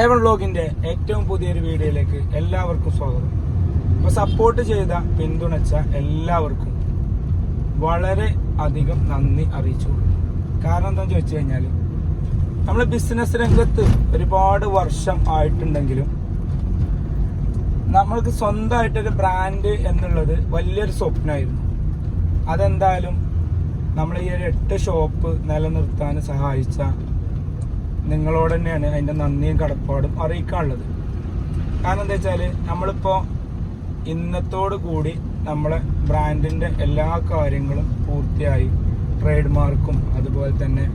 ഏവൻ വ്ലോഗിന്റെ ഏറ്റവും പുതിയൊരു വീഡിയോയിലേക്ക് എല്ലാവർക്കും സ്വാഗതം. അപ്പൊ സപ്പോർട്ട് ചെയ്ത പിന്തുണച്ച എല്ലാവർക്കും വളരെ അധികം നന്ദി അറിയിച്ചു. കാരണം എന്താണെന്ന് ചോദിച്ചു കഴിഞ്ഞാൽ നമ്മൾ ബിസിനസ് രംഗത്ത് ഒരുപാട് വർഷം ആയിട്ടുണ്ടെങ്കിലും നമ്മൾക്ക് സ്വന്തമായിട്ടൊരു ബ്രാൻഡ് എന്നുള്ളത് വലിയൊരു സ്വപ്നമായിരുന്നു. അതെന്തായാലും നമ്മൾ ഈ ഒരു എട്ട് ഷോപ്പ് നിലനിർത്താൻ സഹായിച്ച നിങ്ങളോട് തന്നെയാണ് അതിന്റെ നന്ദിയും കടപ്പാടും അറിയിക്കാനുള്ളത്. കാരണം എന്താ വെച്ചാൽ നമ്മളിപ്പോൾ ഇന്നത്തോടു കൂടി നമ്മളെ ബ്രാൻഡിന്റെ എല്ലാ കാര്യങ്ങളും പൂർത്തിയായി ട്രേഡ് മാർക്കും അതുപോലെ തന്നെ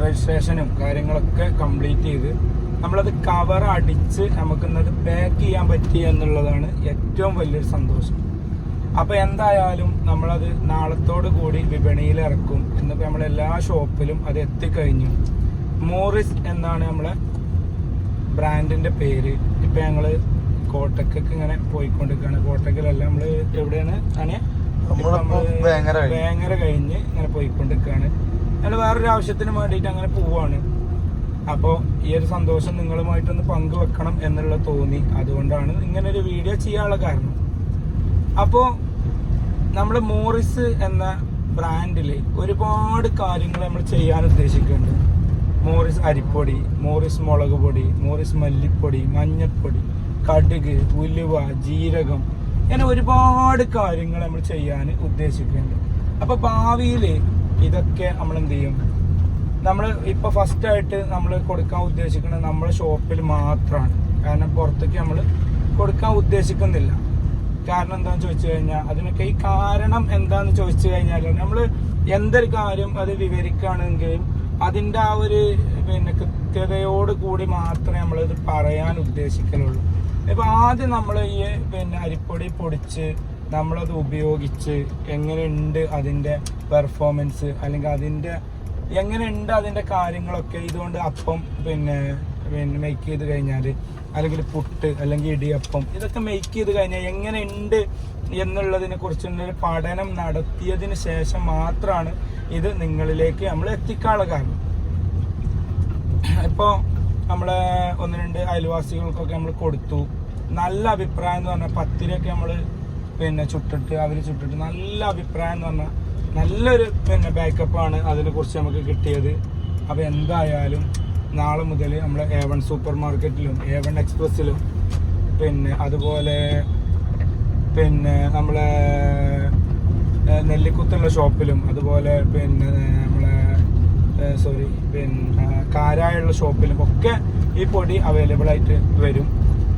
രജിസ്ട്രേഷനും കാര്യങ്ങളൊക്കെ കംപ്ലീറ്റ് ചെയ്ത് നമ്മളത് കവർ അടിച്ച് നമുക്കിന്നത് പാക്ക് ചെയ്യാൻ പറ്റി എന്നുള്ളതാണ് ഏറ്റവും വലിയൊരു സന്തോഷം. അപ്പോൾ എന്തായാലും നമ്മളത് നാളത്തോടു കൂടി വിപണിയിൽ ഇറക്കും ഇന്നിപ്പോൾ നമ്മൾ എല്ലാ ഷോപ്പിലും അത് എത്തിക്കഴിഞ്ഞു. മോറിസ് എന്നാണ് നമ്മളെ ബ്രാൻഡിന്റെ പേര്. ഇപ്പൊ ഞങ്ങൾ കോട്ടക്കൊക്കെ ഇങ്ങനെ പോയിക്കൊണ്ടിരിക്കുകയാണ്. കോട്ടക്കിലല്ല നമ്മൾ എവിടെയാണ്? അനെ നമ്മളിപ്പോ വേങ്ങര കഴിഞ്ഞു. ഇങ്ങനെ പോയിക്കൊണ്ടിരിക്കുകയാണ്. ഞങ്ങൾ വേറൊരു ആവശ്യത്തിന് വേണ്ടിയിട്ട് അങ്ങനെ പോവാണ്. അപ്പോൾ ഈ ഒരു സന്തോഷം നിങ്ങളുമായിട്ടൊന്ന് പങ്കുവെക്കണം എന്നുള്ള തോന്നി. അതുകൊണ്ടാണ് ഇങ്ങനെ ഒരു വീഡിയോ ചെയ്യാനുള്ള കാരണം. അപ്പോൾ നമ്മൾ മോറിസ് എന്ന ബ്രാൻഡിൽ ഒരുപാട് കാര്യങ്ങൾ നമ്മൾ ചെയ്യാൻ ഉദ്ദേശിക്കുന്നുണ്ട്. മോറിസ് അരിപ്പൊടി മോറിസ് മുളക് പൊടി മോറിസ് മല്ലിപ്പൊടി മഞ്ഞൾപ്പൊടി കടുക് ഉലുവ ജീരകം ഇങ്ങനെ ഒരുപാട് കാര്യങ്ങൾ നമ്മൾ ചെയ്യാൻ ഉദ്ദേശിക്കുന്നുണ്ട്. അപ്പൊ ഭാവിയിൽ ഇതൊക്കെ നമ്മൾ എന്ത് ചെയ്യും? നമ്മൾ ഇപ്പൊ ഫസ്റ്റ് ആയിട്ട് നമ്മൾ കൊടുക്കാൻ ഉദ്ദേശിക്കുന്നത് നമ്മുടെ ഷോപ്പിൽ മാത്രമാണ് കാരണം പുറത്തേക്ക് നമ്മൾ കൊടുക്കാൻ ഉദ്ദേശിക്കുന്നില്ല. കാരണം എന്താന്ന് ചോദിച്ചു കഴിഞ്ഞാൽ അതിനൊക്കെ ഈ കാരണം എന്താന്ന് ചോദിച്ചു കഴിഞ്ഞാൽ നമ്മൾ എന്തൊരു കാര്യം അത് വിവരിക്കുകയാണെങ്കിലും അതിന്റെ ആ ഒരു പിന്നെ കൃത്യതയോട് കൂടി മാത്രമേ നമ്മളിത് പറയാൻ ഉദ്ദേശിക്കുന്നുള്ളൂ ഇപ്പൊ ആദ്യം നമ്മൾ ഈ പിന്നെ അരിപ്പൊടി പൊടിച്ച് നമ്മളത് ഉപയോഗിച്ച് എങ്ങനെയുണ്ട് അതിന്റെ പെർഫോമൻസ് അല്ലെങ്കിൽ അതിന്റെ എങ്ങനെയുണ്ട് അതിന്റെ കാര്യങ്ങളൊക്കെ ഇതുകൊണ്ട് അപ്പം പിന്നെ പിന്നെ മേക്ക് ചെയ്ത് കഴിഞ്ഞാൽ അല്ലെങ്കിൽ പുട്ട് അല്ലെങ്കിൽ ഇടിയപ്പം ഇതൊക്കെ മേക്ക് ചെയ്ത് കഴിഞ്ഞാൽ എങ്ങനെയുണ്ട് എന്നുള്ളതിനെ കുറിച്ചുള്ള ഒരു പഠനം നടത്തിയതിന് ശേഷം മാത്രമാണ് ഇത് നിങ്ങളിലേക്ക് നമ്മൾ എത്തിക്കാനുള്ള കാരണം. ഇപ്പോൾ നമ്മളെ ഒന്ന് രണ്ട് അയൽവാസികൾക്കൊക്കെ നമ്മൾ കൊടുത്തു. നല്ല അഭിപ്രായം എന്ന് പറഞ്ഞാൽ പത്തിരിയൊക്കെ നമ്മൾ പിന്നെ ചുട്ടിട്ട് അവർ ചുട്ടിട്ട് നല്ല അഭിപ്രായം എന്ന് പറഞ്ഞാൽ നല്ലൊരു പിന്നെ ബാക്കപ്പാണ് അതിനെ കുറിച്ച് നമുക്ക് കിട്ടിയത്. അപ്പോൾ എന്തായാലും നാളെ മുതൽ നമ്മൾ എ വൺ സൂപ്പർ മാർക്കറ്റിലും എ വൺ എക്സ്പ്രസ്സിലും പിന്നെ അതുപോലെ പിന്നെ നമ്മളെ നെല്ലിക്കുത്തുള്ള ഷോപ്പിലും അതുപോലെ പിന്നെ നമ്മളെ സോറി പിന്നെ കാരായുള്ള ഷോപ്പിലും ഒക്കെ ഈ പൊടി അവൈലബിൾ ആയിട്ട് വരും.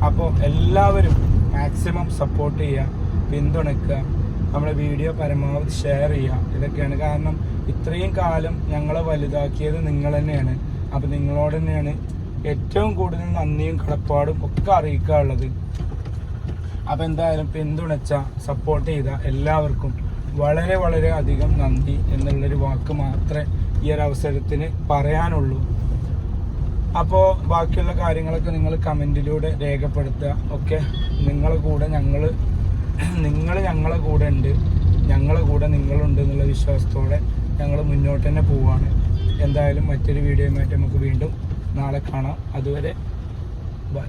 അപ്പോൾ എല്ലാവരും മാക്സിമം സപ്പോർട്ട് ചെയ്യുക പിന്തുണയ്ക്കുക നമ്മുടെ വീഡിയോ പരമാവധി ഷെയർ ചെയ്യുക. ഇതൊക്കെയാണ് കാരണം ഇത്രയും കാലം ഞങ്ങളെ വലുതാക്കിയത് നിങ്ങൾ തന്നെയാണ്. അപ്പോൾ നിങ്ങളോട് തന്നെയാണ് ഏറ്റവും കൂടുതൽ നന്ദിയും കടപ്പാടും ഒക്കെ അറിയിക്കാനുള്ളത്. അപ്പോൾ എന്തായാലും പിന്തുണച്ച സപ്പോർട്ട് ചെയ്ത എല്ലാവർക്കും വളരെ വളരെ അധികം നന്ദി എന്നുള്ളൊരു വാക്ക് മാത്രമേ ഈ ഒരു അവസരത്തിന് പറയാനുള്ളൂ. അപ്പോൾ ബാക്കിയുള്ള കാര്യങ്ങളൊക്കെ നിങ്ങൾ കമന്റിലൂടെ രേഖപ്പെടുത്തുക. ഒക്കെ നിങ്ങളെ കൂടെ ഞങ്ങൾ നിങ്ങൾ ഞങ്ങളെ കൂടെ ഉണ്ട്. ഞങ്ങളെ കൂടെ നിങ്ങളുണ്ട് എന്നുള്ള വിശ്വാസത്തോടെ ഞങ്ങൾ മുന്നോട്ട് തന്നെ പോവാണ്. എന്തായാലും മറ്റൊരു വീഡിയോയുമായിട്ട് നമുക്ക് വീണ്ടും നാളെ കാണാം. അതുവരെ ബൈ.